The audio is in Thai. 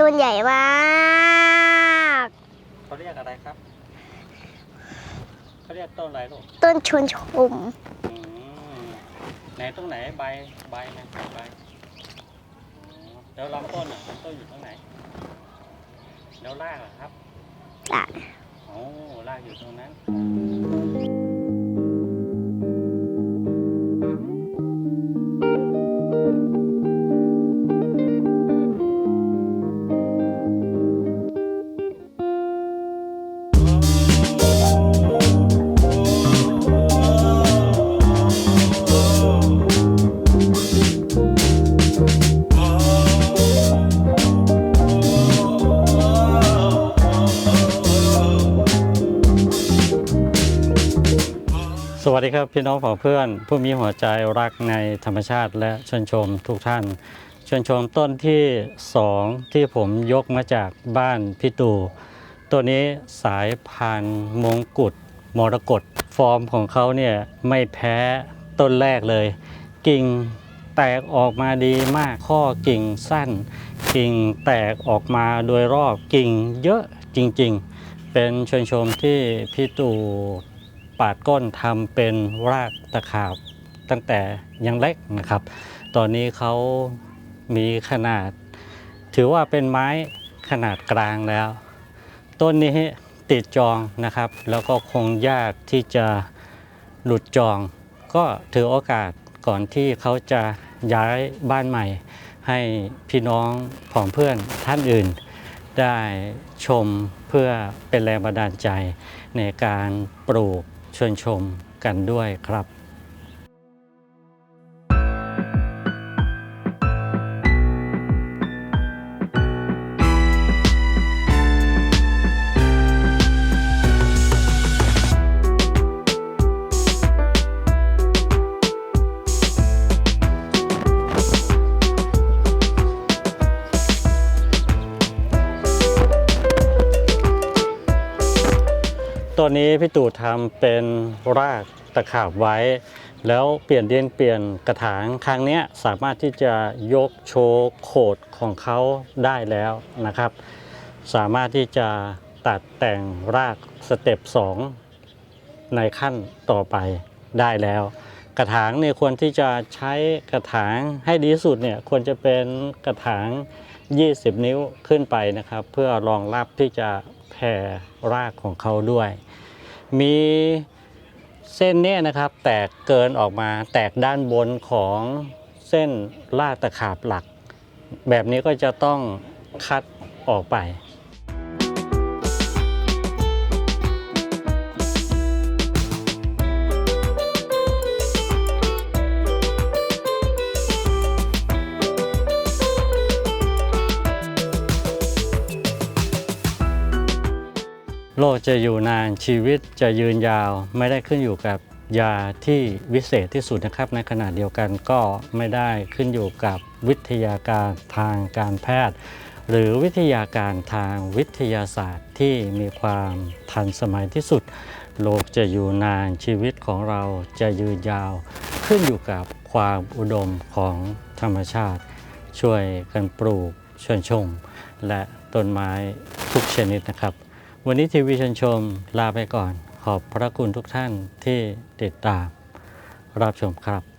ต้นใหญ่มากเขาเรียกอะไรครับเขาเรียกต้นอะไรลูกต้นชวนชมอืมไหนตรงไหนใบใบนะใบอ๋อแล้วลำต้นอะลำต้นอยู่ตรงไหนแล้วรากอะครับ อะ โอ้รากอยู่ตรงนั้น สวัสดีครับพี่น้องผองเพื่อน ผู้มีหัวใจรักในธรรมชาติและชวนชมทุกท่านชวนชมต้นที่สองที่ผมยกมาจากบ้านพี่ตูตัวนี้สายพันธุ์มงกุฎมรกตฟอร์มของเขาเนี่ยไม่แพ้ต้นแรกเลย กิ่งแตกออกมาดีมากข้อกิ่งสั้น กิ่งแตกออกมาโดยรอบกิ่งเยอะจริงๆ เป็นชวนชมที่พี่ตู่ ปาดก้นทำเป็นรากตะขาบตั้งแต่ยังเล็กนะครับ ตอนนี้เขามีขนาด ถือว่าเป็นไม้ขนาดกลางแล้ว ต้นนี้ติดจองนะครับ แล้วก็คงยากที่จะหลุดจอง ก็ถือโอกาสก่อนที่เขาจะย้ายบ้านใหม่ ให้พี่น้องผองเพื่อนท่านอื่น ได้ชมเพื่อเป็นแรงบันดาลใจในการปลูก ชวนชมกันด้วยครับ ตัวนี้พี่ตู่ทำเป็นรากตะขาบไว้ แล้วเปลี่ยนเดียนเปลี่ยนกระถางครั้งนี้สามารถที่จะยกโชว์โขดของเขาได้แล้วนะครับ สามารถที่จะตัดแต่งรากสเต็ป2ในขั้นต่อไปได้แล้ว กระถางเนี่ยควรที่จะใช้กระถางให้ดีสุดเนี่ยควรจะเป็นกระถาง 20 นิ้วขึ้นไปนะครับ เพื่อรองรับที่จะ แผ่รากของเขาด้วย มีเส้นเนี่ยนะครับ แตกเกินออกมาแตกด้านบนของเส้นรากตะขาบหลัก แบบนี้ก็จะต้องคัดออกไป โลกจะอยู่นานชีวิตจะยืนยาวไม่ได้ขึ้นอยู่กับยาที่วิเศษที่สุดนะครับ ในขณะเดียวกันก็ไม่ได้ขึ้นอยู่กับวิทยาการทางการแพทย์ หรือวิทยาการทางวิทยาศาสตร์ที่มีความทันสมัยที่สุดโลกจะอยู่นานชีวิตของเราจะยืนยาว ขึ้นอยู่กับความอุดมของธรรมชาติ ช่วยกันปลูกชวนชม และต้นไม้ทุกชนิดนะครับ วันนี้ทีวีชนชมลาไปก่อน ขอบพระคุณทุกท่านที่ติดตาม รับชมครับ